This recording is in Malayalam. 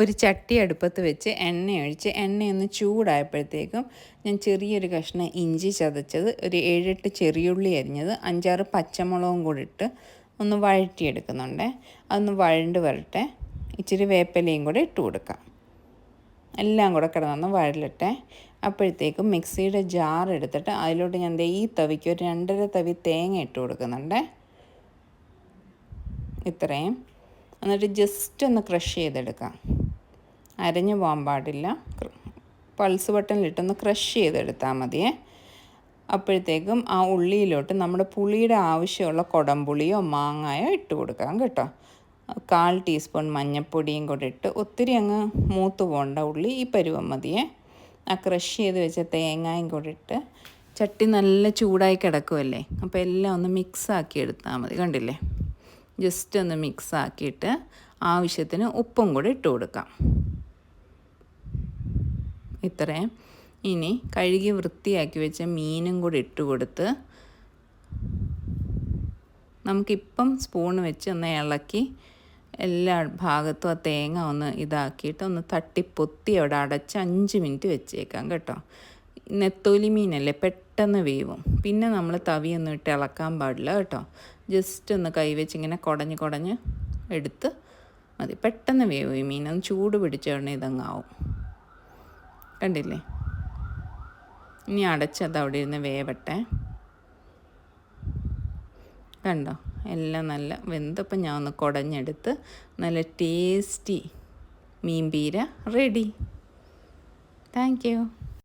ഒരു ചട്ടി അടുപ്പത്ത് വെച്ച് എണ്ണ ഒഴിച്ച് എണ്ണയൊന്ന് ചൂടായപ്പോഴത്തേക്കും ഞാൻ ചെറിയൊരു കഷ്ണം ഇഞ്ചി ചതച്ചത് ഒരു ഏഴെട്ട് ചെറിയുള്ളി അരിഞ്ഞത് അഞ്ചാറ് പച്ചമുളകും കൂടി ഇട്ട് ഒന്ന് വഴറ്റിയെടുക്കുന്നുണ്ട്. അതൊന്ന് വഴണ്ട് വരട്ടെ. ഇച്ചിരി വേപ്പിലയും കൂടെ ഇട്ട് കൊടുക്കാം. എല്ലാം കൂടെ കിടന്നൊന്ന് വഴലട്ടെ. അപ്പോഴത്തേക്കും മിക്സിയുടെ ജാർ എടുത്തിട്ട് അതിലോട്ട് ഞാൻ ഈ തവിക്ക് ഒരു രണ്ടര തവി തേങ്ങ ഇട്ട് കൊടുക്കുന്നുണ്ട്. ഇത്രയും. എന്നിട്ട് ജസ്റ്റ് ഒന്ന് ക്രഷ് ചെയ്തെടുക്കാം. അരഞ്ഞു പോകാൻ പാടില്ല. പൾസ് ബട്ടണിലിട്ടൊന്ന് ക്രഷ് ചെയ്തെടുത്താൽ മതിയേ. അപ്പോഴത്തേക്കും ആ ഉള്ളിയിലോട്ട് നമ്മുടെ പുളിയുടെ ആവശ്യമുള്ള കുടംപുളിയോ മാങ്ങായോ ഇട്ട് കൊടുക്കാം കേട്ടോ. കാൽ ടീസ്പൂൺ മഞ്ഞൾപ്പൊടിയും കൂടെ ഇട്ട് ഒത്തിരി അങ്ങ് മൂത്ത് പോകേണ്ട ഉള്ളി ഈ പരുവം മതിയേ. ആ ക്രഷ് ചെയ്ത് വെച്ച തേങ്ങയും കൂടെ ഇട്ട് ചട്ടി നല്ല ചൂടായി കിടക്കുമല്ലേ അപ്പോൾ എല്ലാം ഒന്ന് മിക്സാക്കി എടുത്താൽ മതി. കണ്ടില്ലേ? ജസ്റ്റ് ഒന്ന് മിക്സാക്കിയിട്ട് ആവശ്യത്തിന് ഉപ്പും കൂടെ ഇട്ട് കൊടുക്കാം. ഇത്രയും ഇനി കഴുകി വൃത്തിയാക്കി വെച്ച മീനും കൂടി ഇട്ട് കൊടുത്ത് നമുക്കിപ്പം സ്പൂൺ വെച്ച് ഒന്ന് ഇളക്കി എല്ലാ ഭാഗത്തും ആ തേങ്ങ ഒന്ന് ഇതാക്കിയിട്ട് ഒന്ന് തട്ടിപ്പൊത്തി അവിടെ അടച്ച് അഞ്ച് മിനിറ്റ് വെച്ചേക്കാം കേട്ടോ. നെത്തോലി മീനല്ലേ പെട്ടെന്ന് വേവും. പിന്നെ നമ്മൾ തവിയൊന്നും ഇട്ട് ഇളക്കാൻ പാടില്ല കേട്ടോ. ജസ്റ്റ് ഒന്ന് കൈവച്ച് ഇങ്ങനെ കുടഞ്ഞ് കുടഞ്ഞ് എടുത്ത് മതി. പെട്ടെന്ന് വേവും ഈ മീൻ. ഒന്ന് ചൂട് പിടിച്ച ഉടനെ ഇതങ്ങാവും കണ്ടില്ലേ? ഇനി അടച്ചത് അവിടെ ഇരുന്ന് വേവട്ടെ. കണ്ടോ? എല്ലാം നല്ല വെന്തപ്പം ഞാൻ ഒന്ന് കുടഞ്ഞെടുത്ത് നല്ല ടേസ്റ്റി മീൻ പീര റെഡി. Thank you.